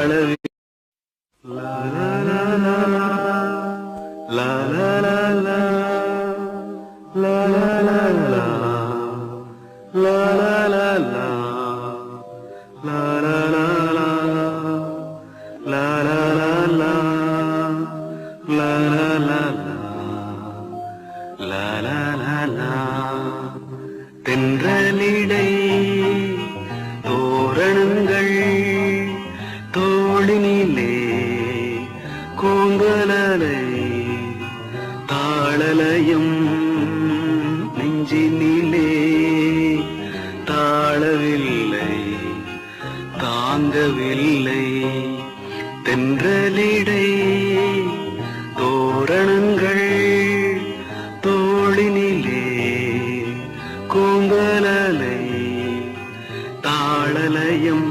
வாழவே தென்றலிடை அம்பலலை தாளலயம் நெஞ்சினிலே தாழவில்லை தாங்கவில்லை. தென்றலிடை தோரணங்கள் தோளினிலே கோம்பலலை தாளலயம்